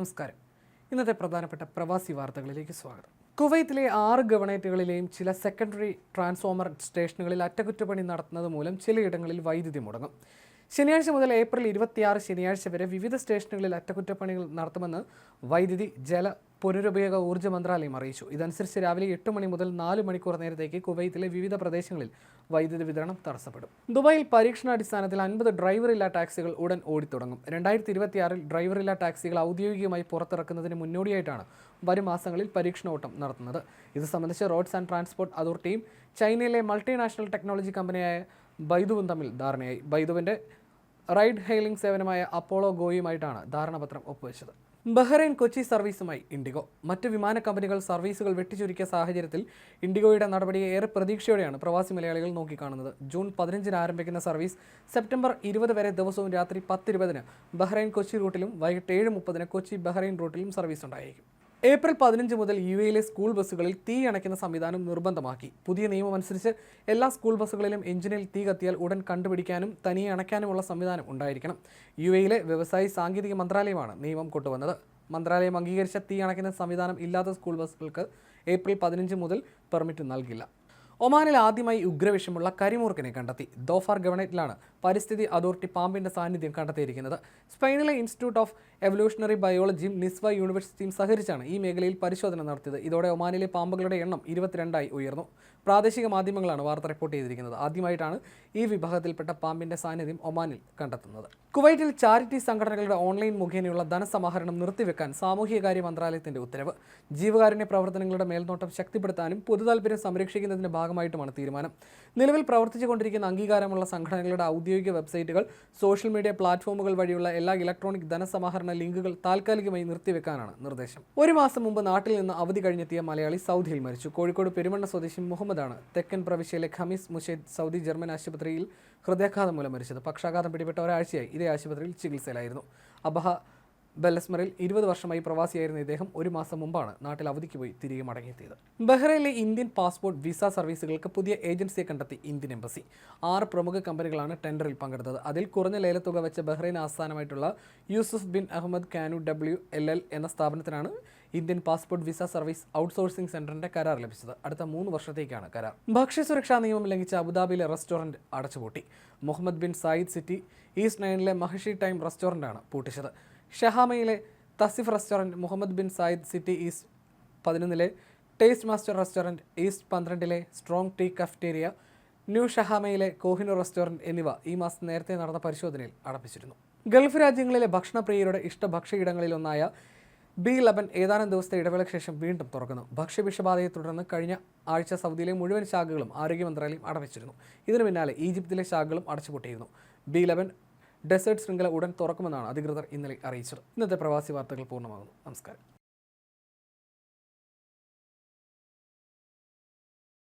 നമസ്കാരം. ഇന്നത്തെ പ്രധാനപ്പെട്ട പ്രവാസി വാർത്തകളിലേക്ക് സ്വാഗതം. കുവൈത്തിലെ ആറ് ഗവണേറ്റുകളിലെയും ചില സെക്കൻഡറി ട്രാൻസ്ഫോമർ സ്റ്റേഷനുകളിൽ അറ്റകുറ്റപ്പണി നടത്തുന്നത് മൂലം ചിലയിടങ്ങളിൽ വൈദ്യുതി മുടങ്ങും. ശനിയാഴ്ച മുതൽ ഏപ്രിൽ ഇരുപത്തിയാറ് ശനിയാഴ്ച വരെ വിവിധ സ്റ്റേഷനുകളിൽ അറ്റകുറ്റപ്പണികൾ നടത്തുമെന്ന് വൈദ്യുതി ജല പുനരുപയോഗ ഊർജ മന്ത്രാലയം അറിയിച്ചു. ഇതനുസരിച്ച് രാവിലെ എട്ട് മണി മുതൽ നാല് മണിക്കൂർ നേരത്തേക്ക് കുവൈത്തിലെ വിവിധ പ്രദേശങ്ങളിൽ വൈദ്യുതി വിതരണം തടസ്സപ്പെടും. ദുബായിൽ പരീക്ഷണാടിസ്ഥാനത്തിൽ അൻപത് ഡ്രൈവറില്ലാ ടാക്സികൾ ഉടൻ ഓടിത്തുടങ്ങും. രണ്ടായിരത്തി ഇരുപത്തിയാറിൽ ഡ്രൈവറില്ലാ ടാക്സികൾ ഔദ്യോഗികമായി പുറത്തിറക്കുന്നതിന് മുന്നോടിയായിട്ടാണ് വരും മാസങ്ങളിൽ പരീക്ഷണോട്ടം നടത്തുന്നത്. ഇത് സംബന്ധിച്ച് റോഡ്സ് ആൻഡ് ട്രാൻസ്പോർട്ട് അതോറിറ്റിയും ചൈനയിലെ മൾട്ടിനാഷണൽ ടെക്നോളജി കമ്പനിയായ ബൈദുവും തമ്മിൽ ധാരണയായി. ബൈദുവിന്റെ റൈഡ് ഹെയിലിംഗ് സേവനമായ അപ്പോളോ ഗോയുമായിട്ടാണ് ധാരണാപത്രം ഒപ്പുവെച്ചത്. ബഹ്റൈൻ കൊച്ചി സർവീസുമായി ഇൻഡിഗോ. മറ്റ് വിമാന കമ്പനികൾ സർവീസുകൾ വെട്ടിച്ചുരുക്കിയ സാഹചര്യത്തിൽ ഇൻഡിഗോയുടെ നടപടിയെ ഏറെ പ്രതീക്ഷയോടെയാണ് പ്രവാസി മലയാളികൾ നോക്കിക്കാണുന്നത്. ജൂൺ പതിനഞ്ചിന് ആരംഭിക്കുന്ന സർവീസ് സെപ്റ്റംബർ ഇരുപത് വരെ ദിവസവും രാത്രി പത്തിരുപതിന് ബഹ്റൈൻ കൊച്ചി റൂട്ടിലും വൈകിട്ട് ഏഴ് മുപ്പതിന് കൊച്ചി ബഹ്റൈൻ റൂട്ടിലും സർവീസ് ഉണ്ടായിരിക്കും ഏപ്രിൽ പതിനഞ്ച് മുതൽ യു എയിലെ സ്കൂൾ ബസ്സുകളിൽ തീ അണയ്ക്കുന്ന സംവിധാനം നിർബന്ധമാക്കി. പുതിയ നിയമം അനുസരിച്ച് എല്ലാ സ്കൂൾ ബസ്സുകളിലും എഞ്ചിനിൽ തീ കത്തിയാൽ ഉടൻ കണ്ടുപിടിക്കാനും തനിയെ അണയ്ക്കാനുമുള്ള സംവിധാനം ഉണ്ടായിരിക്കണം. യു എയിലെ വ്യവസായി സാങ്കേതിക മന്ത്രാലയമാണ് നിയമം കൊണ്ടുവന്നത്. മന്ത്രാലയം അംഗീകരിച്ച തീ അണയ്ക്കുന്ന സംവിധാനം ഇല്ലാത്ത സ്കൂൾ ബസ്സുകൾക്ക് ഏപ്രിൽ പതിനഞ്ച് മുതൽ പെർമിറ്റ് നൽകില്ല. ഒമാനിൽ ആദ്യമായി ഉഗ്രവിഷമുള്ള കരിമൂർക്കിനെ കണ്ടെത്തി. ദോഫാർ ഗവൺമെന്റിലാണ് പരിസ്ഥിതി അതോറിറ്റി പാമ്പിന്റെ സാന്നിധ്യം കണ്ടെത്തിയിരിക്കുന്നത്. സ്പെയിനിലെ ഇൻസ്റ്റിറ്റ്യൂട്ട് ഓഫ് എവല്യൂഷണറി ബയോളജിയും നിസ്വ യൂണിവേഴ്സിറ്റിയും സഹകരിച്ചാണ് ഈ മേഖലയിൽ പരിശോധന നടത്തിയത്. ഇതോടെ ഒമാനിലെ പാമ്പുകളുടെ എണ്ണം ഇരുപത്തിരണ്ടായി ഉയർന്നു. പ്രാദേശിക മാധ്യമങ്ങളാണ് വാർത്ത റിപ്പോർട്ട് ചെയ്തിരിക്കുന്നത്. ആദ്യമായിട്ടാണ് ഈ വിഭാഗത്തിൽപ്പെട്ട പാമ്പിന്റെ സാന്നിധ്യം ഒമാനിൽ കണ്ടെത്തുന്നത്. കുവൈറ്റിൽ ചാരിറ്റി സംഘടനകളുടെ ഓൺലൈൻ മുഖേനയുള്ള ധനസമാഹരണം നിർത്തിവെക്കാൻ സാമൂഹികകാര്യ മന്ത്രാലയത്തിന്റെ ഉത്തരവ്. ജീവകാരുണ്യ പ്രവർത്തനങ്ങളുടെ മേൽനോട്ടം ശക്തിപ്പെടുത്താനും പൊതുതാൽപര്യം സംരക്ഷിക്കുന്നതിന്റെ ഭാഗമായിട്ടുമാണ് തീരുമാനം. നിലവിൽ പ്രവർത്തിച്ചുകൊണ്ടിരിക്കുന്ന അംഗീകാരമുള്ള സംഘടനകളുടെ ഔദ്യോഗിക വെബ്സൈറ്റുകൾ സോഷ്യൽ മീഡിയ പ്ലാറ്റ്ഫോമുകൾ വഴിയുള്ള എല്ലാ ഇലക്ട്രോണിക് ധനസമാഹരണ ലിങ്കുകൾ താൽക്കാലികമായി നിർത്തിവെക്കാനാണ് നിർദ്ദേശം. ഒരു മാസം മുമ്പ് നാട്ടിൽ നിന്ന് അവധി കഴിഞ്ഞെത്തിയ മലയാളി സൗദിയിൽ മരിച്ചു. കോഴിക്കോട് പെരുമണ്ണ സ്വദേശി മുഹമ്മദാണ് തെക്കൻ പ്രവിശ്യയിലെ ഖമീസ് മുഷേദ് സൗദി ജർമ്മൻ ആശുപത്രിയിൽ ഹൃദയാഘാതം മൂലം മരിച്ചത്. പക്ഷാഘാതം പിടിപെട്ട ഒരാഴ്ചയായി ഇതേ ആശുപത്രിയിൽ ചികിത്സയിലായിരുന്നു. അബഹ ബെല്ലസ്മറിൽ ഇരുപത് വർഷമായി പ്രവാസിയായിരുന്ന ഇദ്ദേഹം ഒരു മാസം മുമ്പാണ് നാട്ടിൽ അവധിക്ക് പോയി തിരികെ മടങ്ങിയെത്തിയത്. ബഹ്റൈനിലെ ഇന്ത്യൻ പാസ്പോർട്ട് വിസ സർവീസുകൾക്ക് പുതിയ ഏജൻസിയെ കണ്ടെത്തി ഇന്ത്യൻ എംബസി. ആറ് പ്രമുഖ കമ്പനികളാണ് ടെൻഡറിൽ പങ്കെടുത്തത്. അതിൽ കുറഞ്ഞ ലേലത്തുക വെച്ച Bahrain ആസ്ഥാനമായിട്ടുള്ള Yusuf bin Ahmed Kanoo W L L എന്ന സ്ഥാപനത്തിനാണ് Indian passport visa service outsourcing സെന്ററിന്റെ കരാർ ലഭിച്ചത്. അടുത്ത മൂന്ന് വർഷത്തേക്കാണ് കരാർ. ഭക്ഷ്യസുരക്ഷാ നിയമം ലംഘിച്ച അബുദാബിയിലെ റെസ്റ്റോറന്റ് അടച്ചുപൂട്ടി. Mohammed bin Zayed city east നയനിലെ മഹഷി time റെസ്റ്റോറന്റാണ് പൂട്ടിച്ചത്. ഷഹാമയിലെ തസിഫ് restaurant Mohammed bin Zayed city east പതിനൊന്നിലെ ടേസ്റ്റ് മാസ്റ്റർ റെസ്റ്റോറന്റ് ഈസ്റ്റ് പന്ത്രണ്ടിലെ സ്ട്രോങ് ടീ കഫ്റ്റേരിയ ന്യൂ ഷഹാമയിലെ കോഹിനൂർ റെസ്റ്റോറന്റ് എന്നിവ ഈ മാസം നേരത്തെ നടന്ന പരിശോധനയിൽ അടപ്പിച്ചിരുന്നു. ഗൾഫ് രാജ്യങ്ങളിലെ ഭക്ഷണപ്രിയരുടെ ഇഷ്ട ഭക്ഷ്യയിടങ്ങളിലൊന്നായ ബി ലബൻ ഏതാനും ദിവസത്തെ ഇടവേളയ്ക്ക് ശേഷം വീണ്ടും തുറക്കുന്നു. ഭക്ഷ്യവിഷബാധയെ തുടർന്ന് കഴിഞ്ഞ ആഴ്ച സൗദിയിലെ മുഴുവൻ ശാഖകളും ആരോഗ്യ മന്ത്രാലയം അടപ്പിച്ചിരുന്നു. ഇതിനു പിന്നാലെ ഈജിപ്തിലെ ശാഖകളും അടച്ചുപൂട്ടിയിരുന്നു. ബി ലബൻ ഡെസേർട്ട് ശൃംഖല ഉടൻ തുറക്കുമെന്നാണ് അധികൃതർ ഇന്നലെ അറിയിച്ചത്. ഇന്നത്തെ പ്രവാസി വാർത്തകൾ പൂർണമാകുന്നു. നമസ്കാരം.